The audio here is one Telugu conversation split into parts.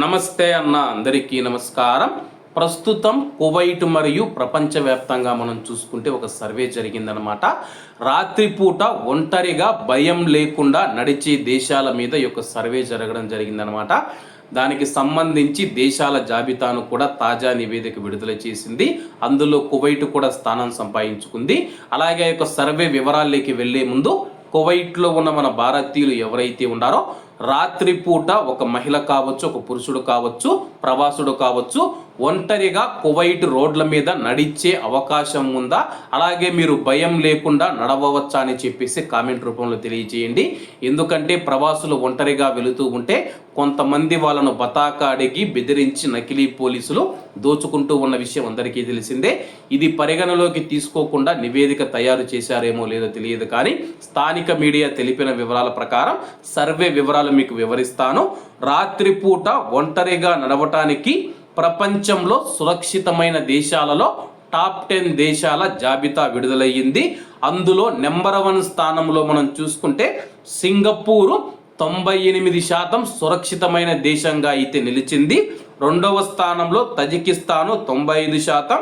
నమస్తే అన్న అందరికీ నమస్కారం. ప్రస్తుతం కువైట్ మరియు ప్రపంచవ్యాప్తంగా మనం చూసుకుంటే ఒక సర్వే జరిగిందనమాట రాత్రిపూట ఒంటరిగా భయం లేకుండా నడిచే దేశాల మీద ఈ యొక్క సర్వే జరగడం జరిగిందనమాట దానికి సంబంధించి దేశాల జాబితాను కూడా తాజా నివేదిక విడుదల చేసింది. అందులో కువైట్ కూడా స్థానం సంపాదించుకుంది. అలాగే యొక్క సర్వే వివరాల్లోకి వెళ్ళే ముందు కువైట్లో ఉన్న మన భారతీయులు ఎవరైతే ఉన్నారో రాత్రిపూట ఒక మహిళ కావచ్చు ఒక పురుషుడు కావచ్చు ప్రవాసుడు కావచ్చు ఒంటరిగా కువైట్ రోడ్ల మీద నడిచే అవకాశం ఉందా? అలాగే మీరు భయం లేకుండా నడవవచ్చా అని చెప్పేసి కామెంట్ రూపంలో తెలియజేయండి. ఎందుకంటే ప్రవాసులు ఒంటరిగా వెళుతూ ఉంటే కొంతమంది వాళ్ళను బతాక అడిగి బెదిరించి నకిలీ పోలీసులు దోచుకుంటూ ఉన్న విషయం అందరికీ తెలిసిందే. ఇది పరిగణలోకి తీసుకోకుండా నివేదిక తయారు చేశారేమో లేదో తెలియదు కానీ స్థానిక మీడియా తెలిపిన వివరాల ప్రకారం సర్వే వివరాలు మీకు వివరిస్తాను. రాత్రిపూట ఒంటరిగా నడవటానికి ప్రపంచంలో సురక్షితమైన దేశాలలో టాప్ టెన్ దేశాల జాబితా విడుదలయ్యింది. అందులో నెంబర్ వన్ స్థానంలో మనం చూసుకుంటే సింగపూరు తొంభై ఎనిమిది శాతం సురక్షితమైన దేశంగా అయితే నిలిచింది. రెండవ స్థానంలో తజికిస్తాను తొంభై ఐదు శాతం.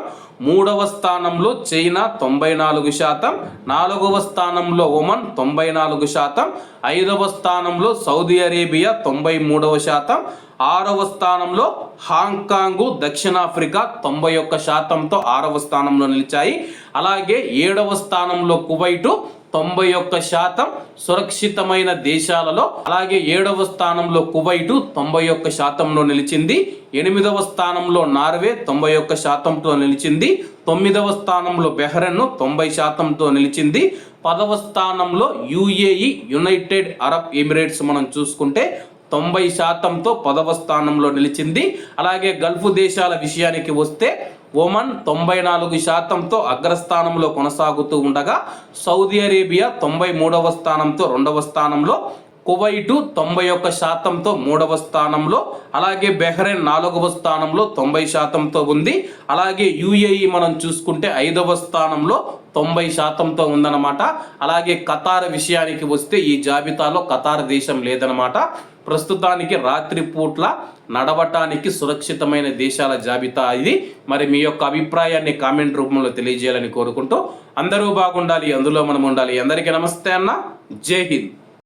మూడవ స్థానంలో చైనా తొంభై నాలుగు శాతం. నాలుగవ స్థానంలో ఒమన్ తొంభై నాలుగు శాతం. ఐదవ స్థానంలో సౌదీ అరేబియా తొంభై మూడవ శాతం. ఆరవ స్థానంలో హాంకాంగ్ దక్షిణాఫ్రికా తొంభై ఒక్క శాతంతో ఆరవ స్థానంలో నిలిచాయి. అలాగే ఏడవ స్థానంలో కువైటు తొంభై ఒక్క శాతం సురక్షితమైన దేశాలలో అలాగే ఏడవ స్థానంలో కువైటు తొంభై ఒక్క శాతంలో నిలిచింది. ఎనిమిదవ స్థానంలో నార్వే తొంభై ఒక్క శాతంతో నిలిచింది. తొమ్మిదవ స్థానంలో బెహ్రెన్ తొంభై శాతంతో నిలిచింది. పదవ స్థానంలో యుఏఈ యునైటెడ్ అరబ్ ఎమిరేట్స్ మనం చూసుకుంటే తొంభై శాతంతో పదవ స్థానంలో నిలిచింది. అలాగే గల్ఫ్ దేశాల విషయానికి వస్తే ఒమన్ తొంభై నాలుగు శాతంతో అగ్రస్థానంలో కొనసాగుతూ ఉండగా సౌదీ అరేబియా తొంభై మూడవ స్థానంతో రెండవ స్థానంలో కువైటు తొంభై ఒక్క శాతంతో మూడవ స్థానంలో అలాగే బెహ్రెన్ నాలుగవ స్థానంలో తొంభై శాతంతో ఉంది. అలాగే యుఏఈ మనం చూసుకుంటే ఐదవ స్థానంలో తొంభై శాతంతో ఉందన్నమాట. అలాగే ఖతార్ విషయానికి వస్తే ఈ జాబితాలో ఖతార్ దేశం లేదనమాట ప్రస్తుతానికి రాత్రి పూట్ల నడవటానికి సురక్షితమైన దేశాల జాబితా ఇది. మరి మీ యొక్క అభిప్రాయాన్ని కామెంట్ రూపంలో తెలియజేయాలని కోరుకుంటూ అందరూ బాగుండాలి అందులో మనం ఉండాలి. అందరికీ నమస్తే అన్న. జై హింద్.